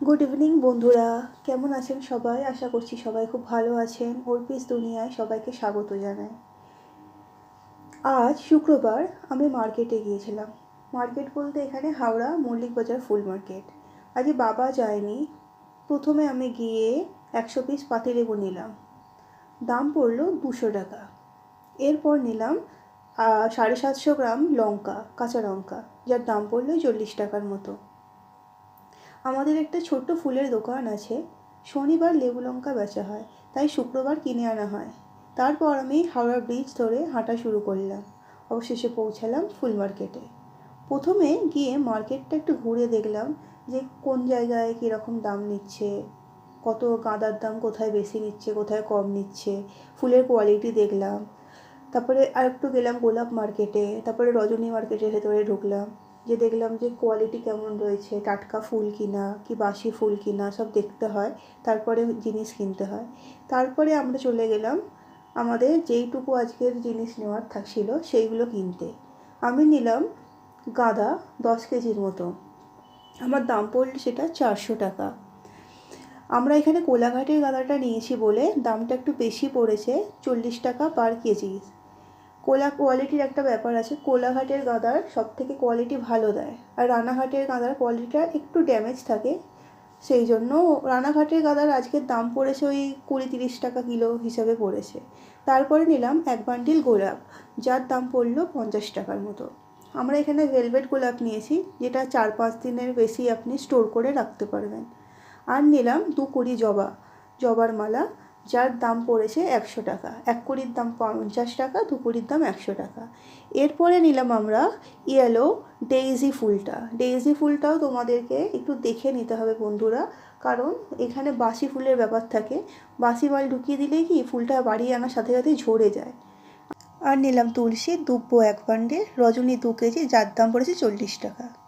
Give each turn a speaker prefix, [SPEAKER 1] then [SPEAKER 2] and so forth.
[SPEAKER 1] Good evening বন্ধুরা। কেমন আছেন সবাই? আশা করছি সবাই খুব ভালো আছেন। অর্পিস দুনিয়ায় সবাইকে স্বাগত জানাই। আজ শুক্রবার আমি মার্কেটে গিয়েছিলাম। মার্কেট বলতে এখানে হাওড়া মল্লিক বাজার ফুল মার্কেট আজ বাবা যায়নি। প্রথমে আমি গিয়ে একশো পিস পাতিলেবু নিলাম। দাম পড়ল দুশো টাকা। এরপর নিলাম সাড়ে সাতশো গ্রাম লঙ্কা, কাঁচা লঙ্কা, যার দাম পড়ল চল্লিশ টাকার মতো। আমাদের একটা ছোট্ট ফুলের দোকান আছে। শনিবার লেবু লঙ্কা বেচা হয়, তাই শুক্রবার কিনে আনা হয়। তারপর আমি হাওড়া ব্রিজ ধরে হাঁটা শুরু করলাম। অবশেষে পৌঁছালাম ফুল মার্কেটে। প্রথমে গিয়ে মার্কেটটা একটু ঘুরে দেখলাম যে কোন জায়গায় কীরকম দাম নিচ্ছে, কত গাঁদার দাম কোথায় বেশি নিচ্ছে, কোথায় কম নিচ্ছে, ফুলের কোয়ালিটি দেখলাম। তারপরে আর একটু গেলাম গোলাপ মার্কেটে, তারপরে রজনী মার্কেটের ভেতরে ঢুকলাম। যে দেখলাম যে কোয়ালিটি কেমন রয়েছে, টাটকা ফুল কিনা কি বাসি ফুল কিনা সব দেখতে হয়, তারপরে জিনিস কিনতে হয়। তারপরে আমরা চলে গেলাম আমাদের যেইটুকু আজকের জিনিস নেওয়ার থাকছিল সেইগুলো কিনতে। আমি নিলাম গাঁদা দশ কেজির মতো। আমার দাম পড়ল সেটা চারশো টাকা। আমরা এখানে কোলাঘাটের গাঁদাটা নিয়েছি বলে দামটা একটু বেশি পড়েছে, চল্লিশ টাকা পার কেজি। কোলা কোয়ালিটির একটা ব্যাপার আছে। কোলাঘাটের গাঁদার সব থেকে কোয়ালিটি ভালো দেয়। আর রানাঘাটের গাঁদার কোয়ালিটিটা একটু ড্যামেজ থাকে। সেই জন্য রানাঘাটের গাঁদার আজকের দাম পড়েছে ওই কুড়ি তিরিশ টাকা কিলো হিসাবে পড়েছে। তারপরে নিলাম এক বান্ডিল গোলাপ, যার দাম পড়ল পঞ্চাশ টাকার মতো। আমরা এখানে ভেলভেট গোলাপ নিয়েছি, যেটা চার পাঁচ দিনের বেশি আপনি স্টোর করে রাখতে পারবেন। আর নিলাম দু কুড়ি জবা, জবার মালা যার দাম পড়েছে একশো টাকা। এক কুড়ির দাম পঞ্চাশ টাকা, দু কুড়ির দাম একশো টাকা। এরপরে নিলাম আমরা ইয়েলো ডেইজি ফুলটা। ডেইজি ফুলটাও তোমাদেরকে একটু দেখে নিতে হবে বন্ধুরা, কারণ এখানে বাসি ফুলের ব্যাপার থাকে। বাসি মাল ঢুকিয়ে দিলেই কি ফুলটা বাড়ি আনার সাথে সাথে ঝরে যায়। আর নিলাম তুলসী, দুব্বো এক বান্ডেল রজনী দু কেজি, যার দাম পড়েছে চল্লিশ টাকা।